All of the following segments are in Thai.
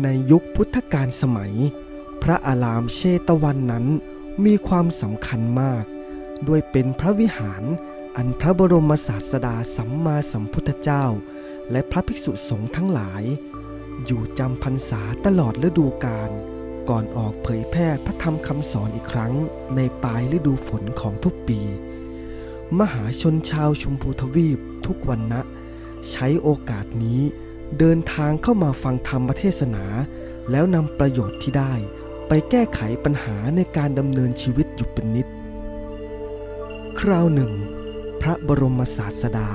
ในยุคพุทธกาลสมัย พระอารามเชตวันนั้นมีความสำคัญมาก ด้วยเป็นพระวิหารอันพระบรมศาสดาสัมมาสัมพุทธเจ้า และพระภิกษุสงฆ์ทั้งหลาย อยู่จำพรรษาตลอดฤดูกาลก่อนออกเผยแพร่พระธรรมคำสอนอีกครั้งในปลายฤดูฝนของทุกปี มหาชนชาวชมพูทวีปทุกวันนะ ใช้โอกาสนี้ เดินทางเข้ามาฟังธรรมเทศนา แล้วนำประโยชน์ที่ได้ ไปแก้ไขปัญหาในการดำเนินชีวิตอยู่เป็นนิด คราวหนึ่ง พระบรมศาสดา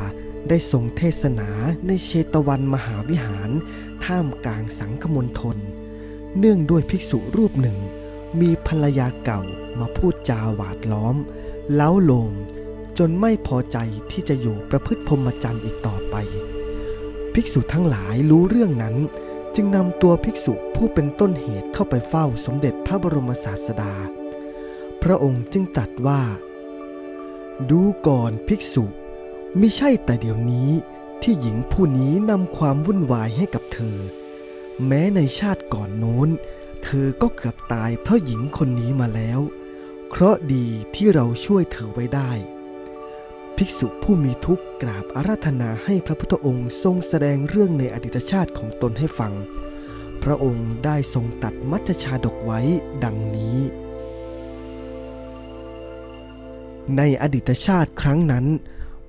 ได้ทรงเทศนาในเชตวันมหาวิหาร ท่ามกลางสังคมณฑลเนื่องด้วยภิกษุรูปหนึ่ง มีภรรยาเก่ามาพูดจาหวาดล้อม เล้าโลม จนไม่พอใจที่จะอยู่ประพฤติพรหมจรรย์อีกต่อไป ภิกษุทั้งหลายรู้เรื่องนั้น จึงนำตัวภิกษุผู้เป็นต้นเหตุเข้าไปเฝ้าสมเด็จพระบรมศาสดา พระองค์จึงตรัสว่า ดูก่อนภิกษุไมิใช่แต่เดี๋ยวนี้ที่หญิงผู้นี้นำความวุ่นวายให้กับเธอ แม้ในชาติก่อนโน้น เธอก็เกือบตายเพราะหญิงคนนี้มาแล้ว เคราะดีที่เราช่วยเธอไว้ได้ ภิกษุผู้มีทุกข์กราบอาราธนาให้พระพุทธองค์ทรงแสดงเรื่องในอดีตชาติของตนให้ฟัง พระองค์ได้ทรงตัดมัทชาดกไว้ดังนี้ ในอดีตชาติครั้งนั้น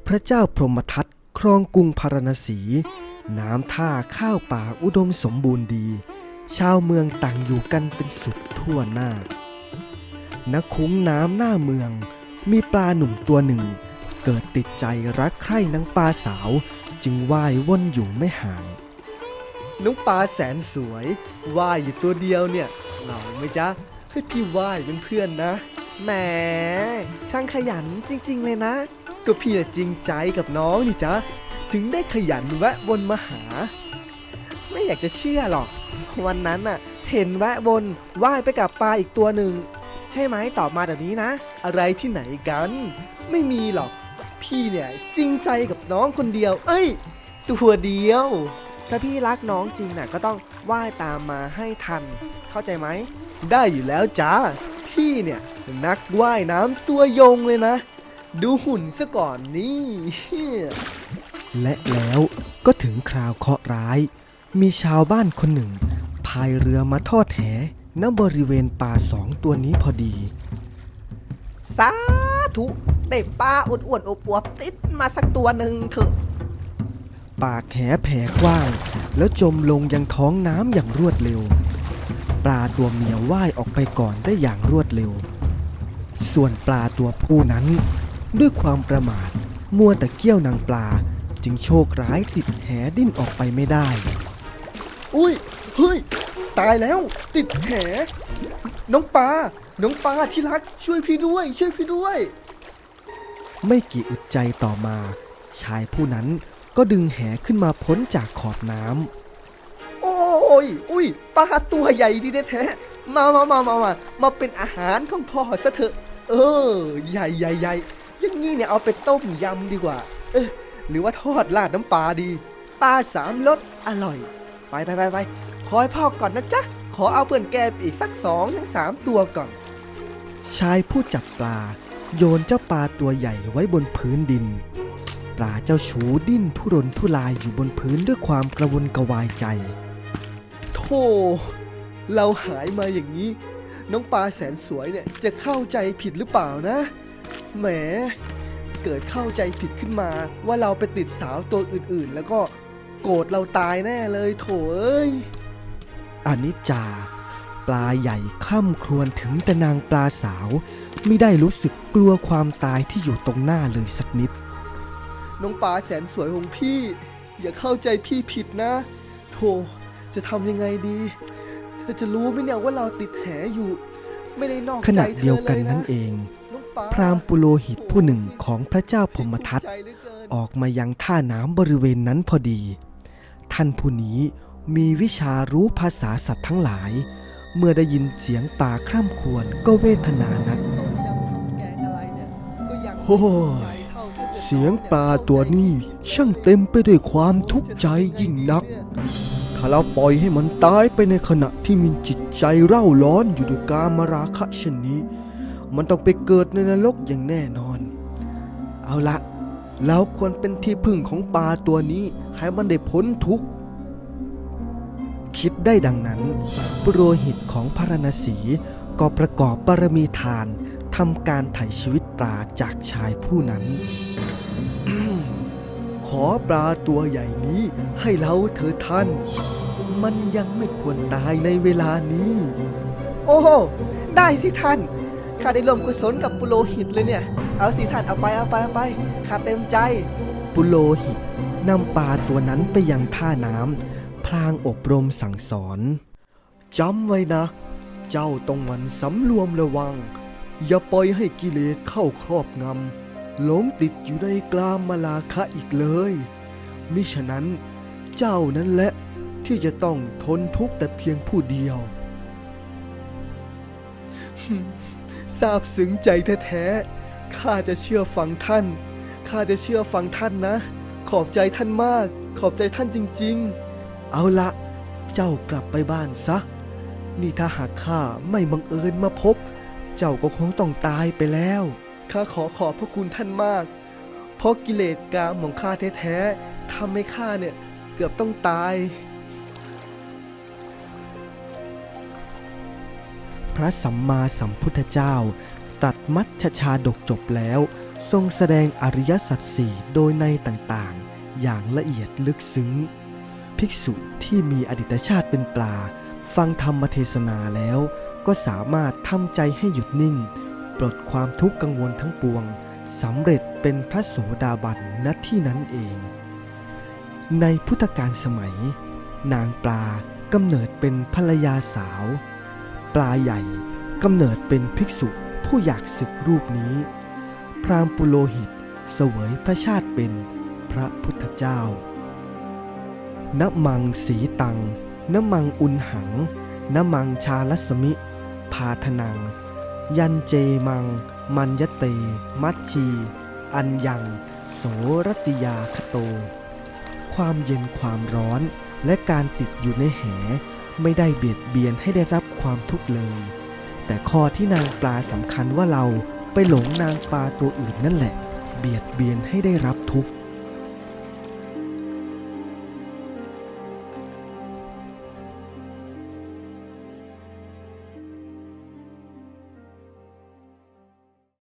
พระเจ้าพรหมทัตครองกรุงพาราณสี น้ำท่าข้าวป่าอุดมสมบูรณ์ดี ชาวเมืองต่างอยู่กันเป็นสุขทั่วหน้าณคุ้งน้ำหน้าเมืองมีปลาหนุ่มตัวหนึ่ง เกิดติดใจรักใคร่นางปลาสาว จึงว่ายว่นอยู่ไม่ห่างน้องปลาแสนสวยว่ายอยู่ตัวเดียวเนี่ยเหงาไหมจ๊ะให้พี่ว่ายเป็นเพื่อนนะแหมช่างขยันจริง ๆ เลยนะ ก็พี่น่ะจริงใจกับน้องนี่จ๊ะถึงได้ขยันแวะวนมาหา ไม่อยากจะเชื่อหรอก วันนั้นน่ะ เห็นแวะวนว่ายไปกับปลาอีกตัวหนึ่ง ใช่ไหมตอบมาแบบนี้นะ อะไรที่ไหนกัน ไม่มีหรอก พี่เนี่ยจริงใจกับน้องคนเดียว เอ้ย ตัวเดียว ถ้าพี่รักน้องจริงน่ะก็ต้องว่ายตามมาให้ทัน เข้าใจไหม ได้อยู่แล้วจ้า พี่เนี่ยนักว่ายน้ำตัวยงเลยนะ ดูหุ่นซะก่อนนี่ และแล้วก็ถึงคราวเคราะห์ร้าย มีชาวบ้านคนหนึ่ง พายเรือมาทอดแหณบริเวณป่าสองตัวนี้พอดี สาธุ ได้ปลาอ้วนๆอวบๆติดมาสักตัวหนึ่งเถอะ ปากแหแผ่กว้าง แล้วจมลงยังท้องน้ำอย่างรวดเร็ว ปลาตัวเมียว่ายออกไปก่อนได้อย่างรวดเร็ว ส่วนปลาตัวผู้นั้น ด้วยความประมาท มัวแต่เกี้ยวนางปลาจึงโชคร้ายติดแหดิ้นออกไปไม่ได้ อุ้ยเฮ้ยตายแล้ว ติดแหน้องปลาน้องปลาที่รักช่วยพี่ด้วย ช่วยพี่ด้วย ไม่กี่อึดใจต่อมา ชายผู้นั้นก็ดึงแหขึ้นมาพ้นจากขอบน้ำ โอ้ย อุ้ยปลาตัวใหญ่ดีแท้ๆมามามามามามาเป็นอาหารของพ่อซะเถอะ เออ ใหญ่ใหญ่ใหญ่ยังงี้เนี่ยเอาไปต้มยำดีกว่า เออ หรือว่าทอดราดน้ำปลาดี ปลาสามรสอร่อย ไปไปไปไปคอยพ่อก่อนนะจ๊ะ ขอเอาเพื่อนแกอีกสักสองถึงสามตัวก่อน ชายผู้จับปลา โยนเจ้าปลาตัวใหญ่ไว้บนพื้นดิน ปลาเจ้าชูดิ้นทุรนทุรายอยู่บนพื้นด้วยความกระวนกระวายใจ โธ่เราหายมาอย่างนี้ น้องปลาแสนสวยเนี่ยจะเข้าใจผิดหรือเปล่านะ แหม เกิดเข้าใจผิดขึ้นมาว่าเราไปติดสาวตัวอื่นๆ แล้วก็โกรธเราตายแน่เลยโถเอ้ยอนิจจา ปลาใหญ่ค่ำครวญถึงแต่นางปลาสาว ไม่ได้รู้สึกกลัวความตายที่อยู่ตรงหน้าเลยสักนิด น้องปลาแสนสวยของพี่ อย่าเข้าใจพี่ผิดนะ โธ่จะทำยังไงดี เธอจะรู้ไหมเนี่ยว่าเราติดแหอยู่ ไม่ได้นอกขใจณะเธเดียวอกันเลยนะนั้นเอง น้องปลาพราหมณ์ปุโรหิตผู้หนึ่งของพระเจ้าพรหมทัต ใจเหลือเกิน ออกมายังท่าน้ำบริเวณนั้นพอดี ท่านผู้นี้มีวิชารู้ภาษาสัตว์ทั้งหลาย เมื่อได้ยินเสียงป่าคร่ำครวญก็เวทนานัก โอ้ยเสียงปลาตัวนี้ช่างเต็มไปด้วยความทุกข์ใจยิ่งนัก ถ้าเราปล่อยให้มันตายไปในขณะที่มีจิตใจเร่าร้อนอยู่ด้วยกามราคะเช่นนี้ มันต้องไปเกิดในนรกอย่างแน่นอน เอาละเราควรเป็นที่พึ่งของปลาตัวนี้ให้มันได้พ้นทุกข์ ได้ดังนั้น ปุโรหิตของพระรณสีก็ประกอบบารมีทานทำการไถ่ชีวิตปลาจากชายผู้นั้น ขอปลาตัวใหญ่นี้ให้เราเธอท่าน มันยังไม่ควรตายในเวลานี้ โอ้โหได้สิท่านข้าได้ร่วมกุศลกับปุโรหิตเลยเนี่ย เอาสิท่านเอาไปเอาไปเอาไปข้าเต็มใจ ปุโรหิตนำปลาตัวนั้นไปยังท่าน้ำ พลางอบรมสั่งสอนจำไว้นะ เจ้าต้องมันสำรวมระวัง อย่าปล่อยให้กิเลสเข้าครอบงำหลงติดอยู่ในกลามมาลาคะอีกเลย มิฉะนั้นเจ้านั้นแหละที่จะต้องทนทุกข์แต่เพียงผู้เดียวซาบซึ้งใจแท้ๆ ข้าจะเชื่อฟังท่าน ข้าจะเชื่อฟังท่านนะ ขอบใจท่านมาก ขอบใจท่านจริง ๆ เอาละเจ้ากลับไปบ้านซะ นี่ถ้าหากข้าไม่บังเอิญมาพบ เจ้าก็คงต้องตายไปแล้วๆข้าขอขอบพระคุณท่านมาก เพราะกิเลสกามของข้าแท้ๆทำให้ข้าเนี่ยเกือบต้องตาย พระสัมมาสัมพุทธเจ้าตรัดมัชชาดกจบแล้ว ทรงแสดงอริยสัจสี่โดยในต่างๆ อย่างละเอียดลึกซึ้ง ภิกษุที่มีอดีตชาติเป็นปลา ฟังธรรมเทศนาแล้ว ก็สามารถทำใจให้หยุดนิ่ง ปลดความทุกข์กังวลทั้งปวงสำเร็จเป็นพระโสดาบันณที่นั้นเอง ในพุทธกาลสมัย นางปลากำเนิดเป็นภรรยาสาว ปลาใหญ่กำเนิดเป็นภิกษุผู้อยากศึกรูปนี้ พรามปุโรหิตเสวยพระชาติเป็นพระพุทธเจ้า นมังสีตัง นมังอุนหัง นมังชาลัสมิ พาทนัง ยันเจมัง มัญญเต มัชชี อัญยัง โสรติยาคโต ความเย็นความร้อนและการติดอยู่ในแห ไม่ได้เบียดเบียนให้ได้รับความทุกข์เลย แต่ข้อที่นางปลาสำคัญว่าเราไปหลงนางปลาตัวอื่นนั่นแหละ เบียดเบียนให้ได้รับทุกข์